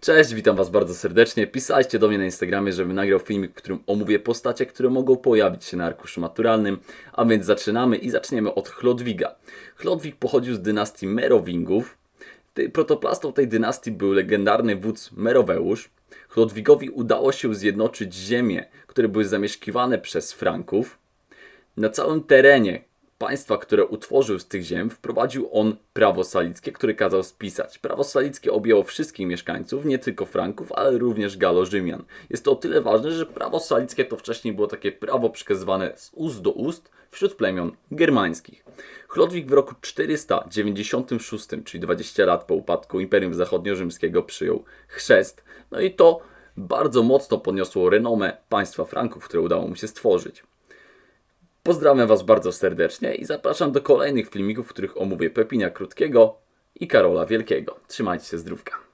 Cześć, witam Was bardzo serdecznie. Pisaliście do mnie na Instagramie, żebym nagrał filmik, w którym omówię postacie, które mogą pojawić się na arkuszu maturalnym. A więc zaczynamy i zaczniemy od Chlodwiga. Chlodwig pochodził z dynastii Merowingów. Protoplastą tej dynastii był legendarny wódz Meroweusz. Chlodwigowi udało się zjednoczyć ziemie, które były zamieszkiwane przez Franków. Na całym terenie państwa, które utworzył z tych ziem, wprowadził on prawo salickie, które kazał spisać. Prawo salickie objęło wszystkich mieszkańców, nie tylko Franków, ale również Galo-Rzymian. Jest to o tyle ważne, że prawo salickie to wcześniej było takie prawo przekazywane z ust do ust wśród plemion germańskich. Chlodwig w roku 496, czyli 20 lat po upadku Imperium Zachodnio-Rzymskiego, przyjął chrzest. No i to bardzo mocno podniosło renomę państwa Franków, które udało mu się stworzyć. Pozdrawiam Was bardzo serdecznie i zapraszam do kolejnych filmików, w których omówię Pepina Krótkiego i Karola Wielkiego. Trzymajcie się zdrówka.